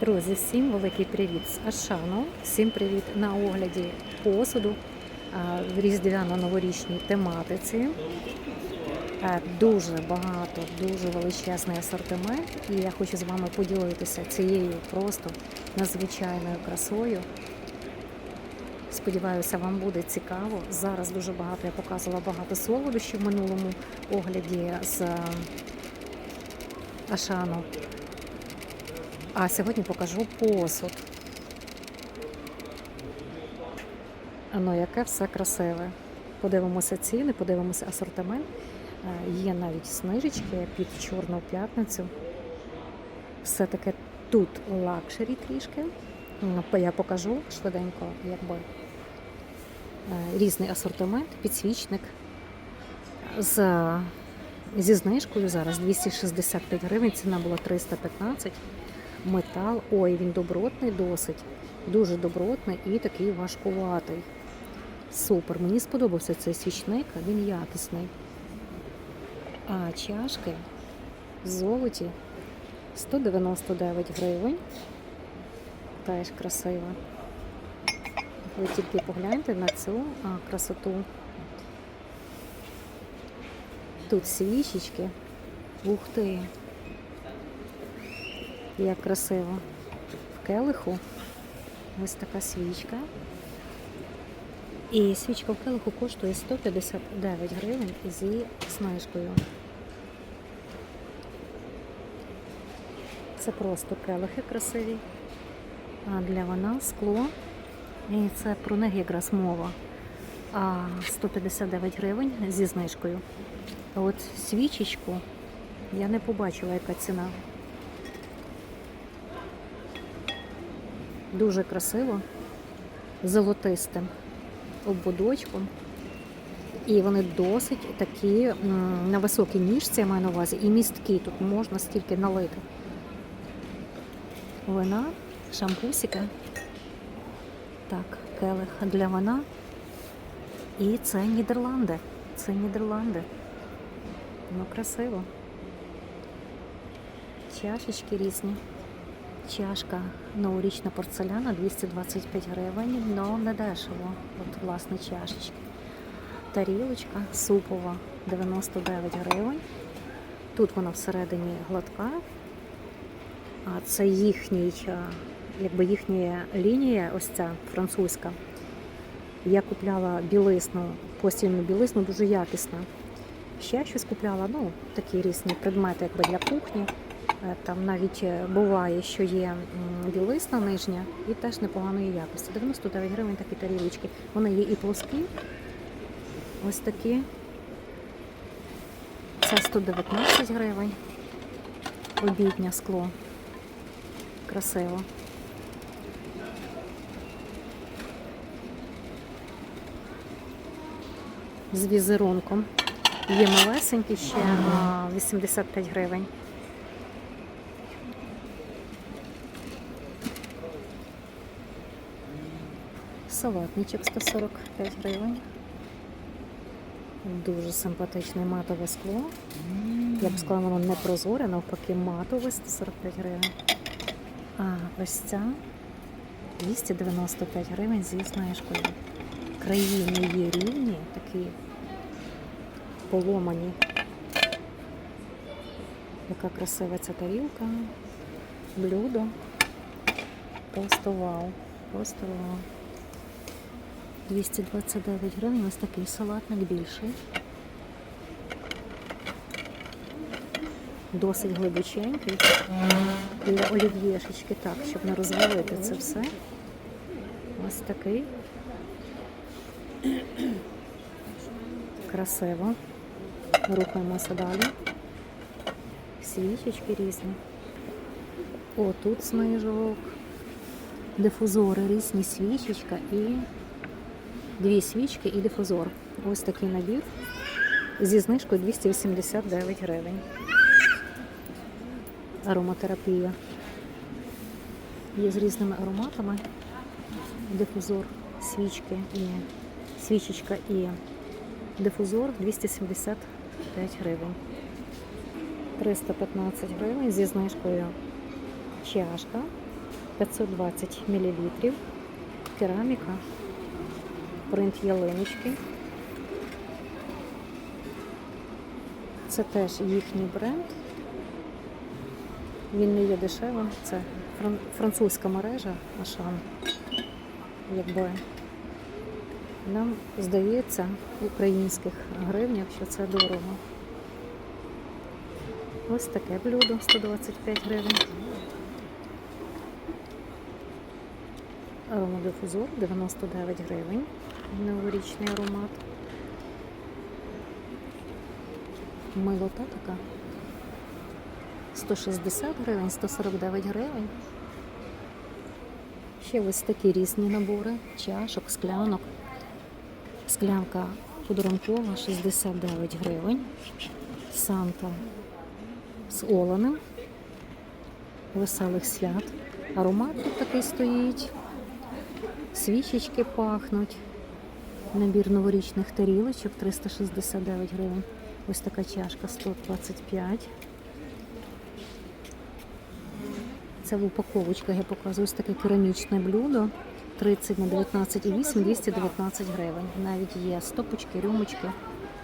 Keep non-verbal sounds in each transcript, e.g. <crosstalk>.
Друзі, всім великий привіт з Ашану. Всім привіт на огляді посуду в різдвяно-новорічній тематиці. Е, Дуже багато, дуже величезний асортимент, і я хочу з вами поділитися цією просто надзвичайною красою. Сподіваюся, вам буде цікаво. Зараз дуже багато я показувала багато солодощів в минулому огляді з е, Ашану. А сьогодні покажу посуд. Ну, яке все красиве. Подивимося ціни, подивимося асортимент. Е, Є навіть снижечки під Чорну п'ятницю. Все таке тут лакшері трішки. Я покажу швиденько, якби е, різний асортимент, підсвічник з, зі знижкою зараз 265 гривень, ціна була 315 метал. Ой, він добротний досить. Дуже добротний і такий важкуватий. Супер. Мені сподобався цей свічник, він якісний. А чашки в золоті 199 гривень. Теж красива. Ви тільки погляньте на цю а, красоту. Тут свічечки. Ух ти! Як красиво. В келиху ось така свічка. І свічка в келиху коштує 159 гривень зі знижкою. Це просто келихи красиві. А для вона скло. І це про них якраз мова. А 159 гривень зі знижкою. А от свічечку я не побачила, яка ціна. Дуже красиво, золотистим обводочком. І вони досить такі на високій ніжці, я маю на увазі, і місткі. Тут можна стільки налити. Вина, шампусика. Так, келих для вина. І це Нідерланди. Це Нідерланди. Ну, красиво. Чашечки різні. Чашка новорічна порцеляна 225 гривень, але не дешево. От власне чашечки. Тарілочка супова 99 гривень. Тут вона всередині гладка. А це їхній, якби їхня лінія, ось ця французька. Я купляла білисну, постільну білисну, дуже якісна. Ще щось купляла, ну, такі різні предмети, якби для кухні. Е, Там навіть е, буває, що є м, білизна нижня і теж непоганої якості. 99 гривень такі тарілочки. Вони є і плоскі, ось такі. Це 119 гривень. Обіднє скло. Красиво. З візерунком. Є малесенькі ще а, 85 гривень. Салатничок 145 гривень. Дуже симпатичне матове скло. Я б сказала, воно не прозоре, навпаки, матове 145 гривень. А ось ця 295 гривень зі знижкою. Краї не є рівні, такі поломані. Яка красива ця тарілка, блюдо. Просто вау. Просто вау. 229 гривень, ось такий салатник більший. Досить глибоченький. Для олів'єшечки, так, щоб не розвалити це все. Ось такий. Красиво. Рухаємося далі. Свічечки різні. О, тут снижок. Дифузори різні свічечка і дві свічки і дифузор. Ось такий набір зі знижкою 289 гривень. Ароматерапія. Є з різними ароматами. Дифузор, свічки і свічечка і дифузор 275 гривень. 315 гривень зі знижкою чашка 520 мл. Кераміка. Принт ялиночки. Це теж їхній бренд. Він не є дешевим. Це французька мережа Ашан. Якби нам здається в українських гривнях, що це дорого. Ось таке блюдо 125 гривень. Аромадифузор 99 гривень. Новорічний аромат. Милота така. 160 гривень, 149 гривень. Ще ось такі різні набори, чашок, склянок. Склянка подарункова 69 гривень. Санта з оленем. Веселих свят. Аромат тут такий стоїть. Свічечки пахнуть. Набір новорічних тарілочок 369 гривень. Ось така чашка 125. Це в упаковочках я показую ось таке керамічне блюдо. 30 на 19,8, 219 гривень. Навіть є стопочки, рюмочки.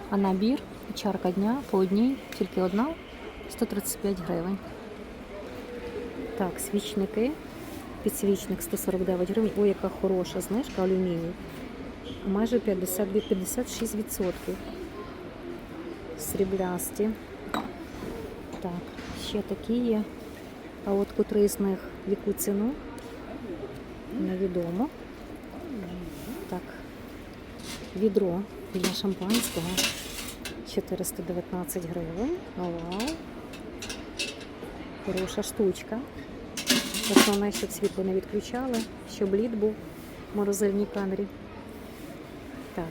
А набір, чарка дня по одній, тільки одна 135 гривень. Так, свічники. Підсвічник 149 гривень. Ой, яка хороша знижка алюміній. Майже 50, 56%. Сріблясті. Так, ще такі є. А от котрий з них яку ціну? Невідомо. Так, відро для шампанського 419 гривень. Вау. Хороша штучка. Основне, щоб світло не відключали, щоб лід був в морозильній камері. Так,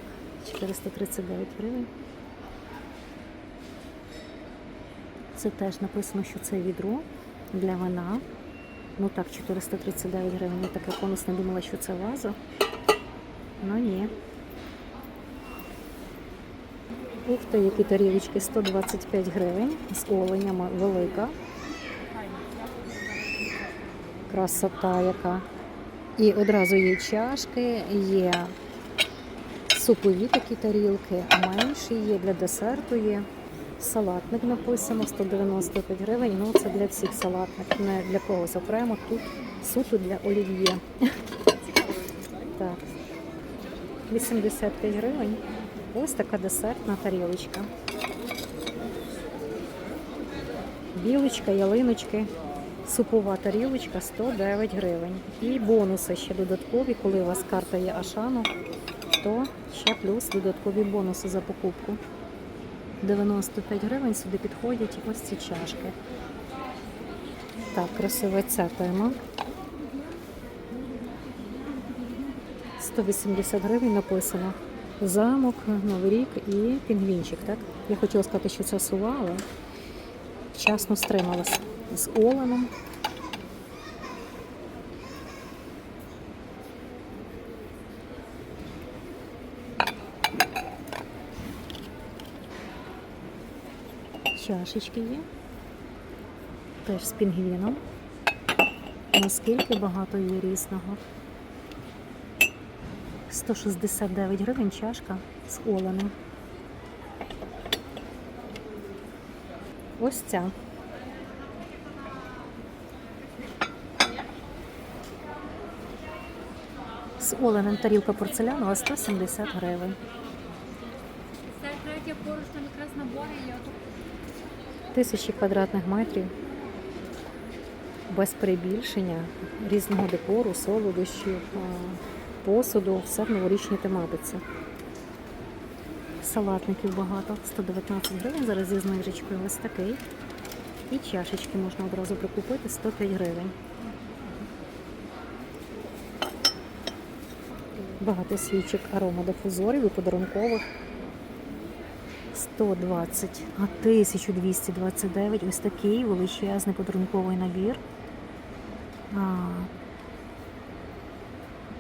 439 гривень. Це теж написано, що це відро для вина. Ну так, 439 гривень. Я таке конусно думала, що це ваза. Ну ні. Ух ти, які тарілочки 125 гривень з оленями велика. Красота яка. І одразу є чашки, є супові такі тарілки, менші є, для десерту є. Салатник написано 195 гривень. Ну це для всіх салатник, не для когось окремо. Тут суто для олів'є. <laughs> Так. 85 гривень. Ось така десертна тарілочка. Білочка, ялиночки, супова тарілочка 109 гривень. І бонуси ще додаткові, коли у вас карта є Ашану, то ще плюс додаткові бонуси за покупку. 95 гривень сюди підходять ось ці чашки. Так, красива ця тема. 180 гривень написано. Замок, Новий рік і пінгвінчик, так? Я хотіла сказати, що це сува, але вчасно стрималась з оленом. Чашечки є. Теж з пінгвіном. Наскільки багато є різного. 169 гривень чашка з оленем. Ось ця. З оленем тарілка порцелянова 170 гривень. Це третя поруч там якраз набори. Тисячі квадратних метрів. Без перебільшення, різного декору, солодощів, посуду, все в новорічній тематиці. Салатників багато, 119 гривень, зараз зі знижечкою ось такий. І чашечки можна одразу прикупити 105 гривень. Багато свічок аромадифузорів і подарункових. 120, а 1229. Ось такий величезний подарунковий набір. А,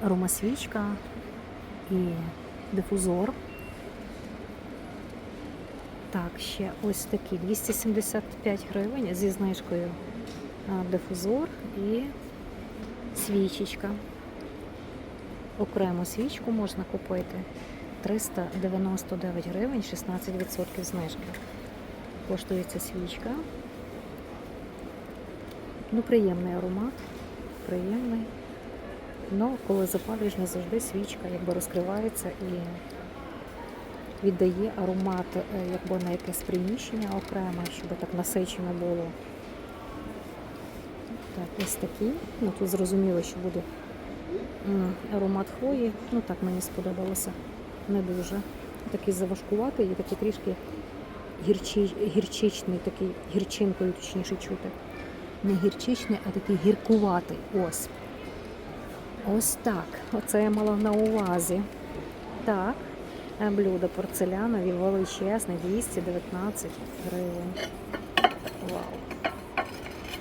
аромасвічка і дифузор. Так, ще ось такі 275 гривень зі знижкою дифузор і Свічечка. Окрему свічку можна купити 399 гривень, 16% знижки. Коштує ця свічка. Ну, приємний аромат. Приємний. Ну, коли запалюєш, не завжди свічка якби розкривається і віддає аромат е, якби на якесь приміщення окреме, щоб так насичено було. Так, ось такі. Ну, тут зрозуміло, що буде аромат хвої. Ну так мені сподобалося. Не дуже. Такий заважкуватий і такий трішки гірчі, гірчичний, такий гірчинкою точніше чути. Не гірчичний, а такий гіркуватий. Ось. Ось так. Оце я мала на увазі. Так. е, Блюдо порцелянові величезне, 219 гривень. Вау.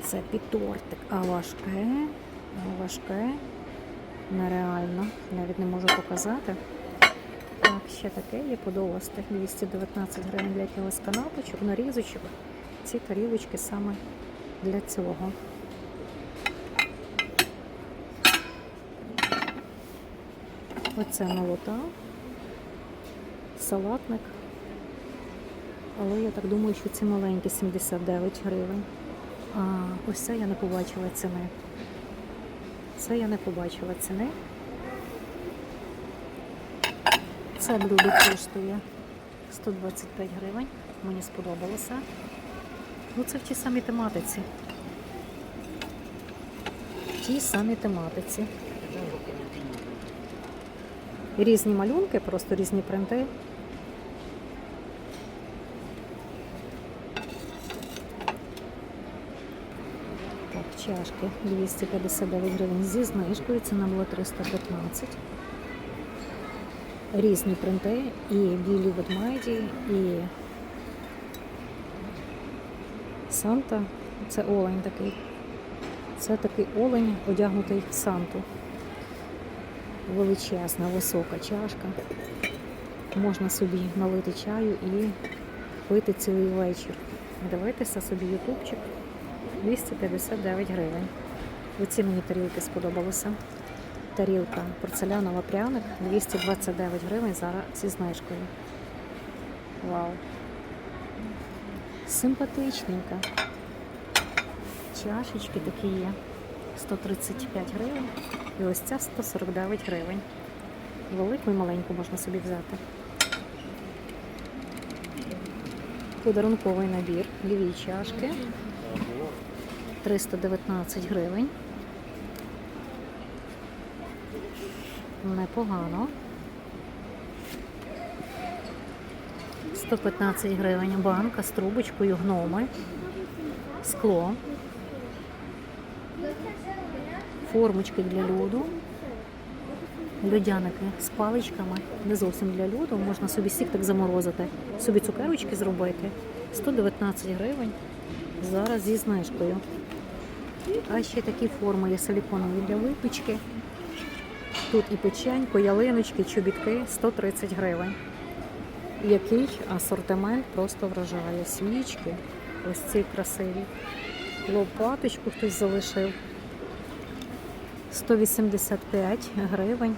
Це підтортик. А важке, а важке. Нереально. Навіть не можу показати. Так, ще таке є подолосте. 219 гривень для якогось канапочок, нарізочок. Ці тарілочки саме для цього. Оце молота, салатник. Але я так думаю, що ці маленькі 79 гривень. А ось це я не побачила ціни. Це я не побачила ціни. Це блюдо коштує 125 гривень. Мені сподобалося. Ну, це в тій самій тематиці. В тій самій тематиці. Різні малюнки, просто різні принти. Так, чашки 259 гривень зі знижкою, ціна була 315. Різні принти, і білі ведмеді, і Санта. Це олень такий. Це такий олень, одягнутий в Санту. Величезна, висока чашка. Можна собі налити чаю і пити цілий вечір. Дивитися собі ютубчик. 259 гривень. Оці мені тарілки сподобалися. Тарілка порцелянова пряник 229 гривень зараз зі знижкою. Вау. Симпатичненька. Чашечки такі є. 135 гривень. І ось ця 149 гривень. Велику і маленьку можна собі взяти. Подарунковий набір. Дві чашки. 319 гривень. Непогано. 115 гривень банка з трубочкою гноми. Скло. Формочки для льоду. Льодяники з паличками. Не зовсім для льоду. Можна собі сік так заморозити. Собі цукерочки зробити. 119 гривень. Зараз зі знижкою. А ще такі форми є силіконові для випічки. Тут і печенько, ялиночки, чобітки 130 гривень. Який асортимент просто вражає. Свічки, ось ці красиві. Лопаточку хтось залишив. 185 гривень.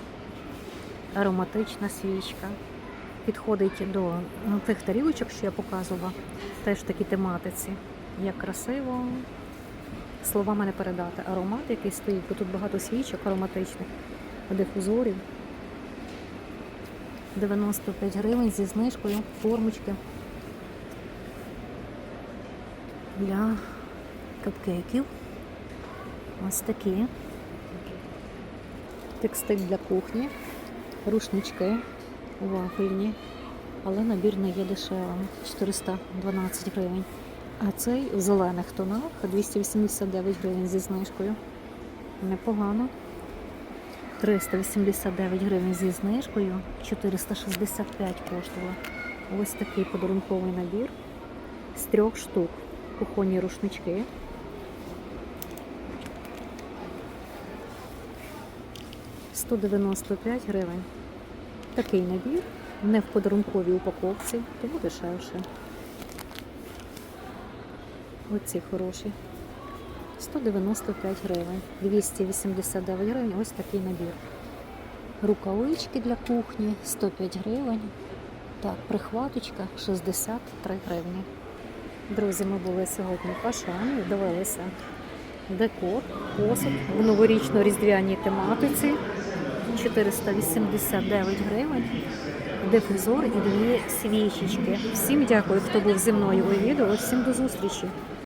Ароматична свічка. Підходить до ну, тих тарілочок, що я показувала, теж в такій тематиці. Як красиво, словами не передати. Аромат, який стоїть, бо тут багато свічок ароматичних, дифузорів. 95 гривень зі знижкою, формочки для капкейків. Ось такі. Текстиль для кухні, рушнички вафельні, але набір не є дешевим 412 гривень. А цей в зелених тонах 289 гривень зі знижкою. Непогано. 389 гривень зі знижкою, 465 коштувала. Ось такий подарунковий набір з трьох штук. Кухонні рушнички. «195 гривень. Такий набір, не в подарунковій упаковці, тому дешевше. Оці хороші. 195 гривень. 289 гривень ось такий набір. Рукавички для кухні 105 гривень. Так, прихваточка 63 гривні. Друзі, ми були сьогодні в Ашані, дивилися декор, посуд в новорічно-різдвяній тематиці. 489 гривень. Дифузор і дві свічечки. Всім дякую, хто був зі мною у відео. Всім до зустрічі!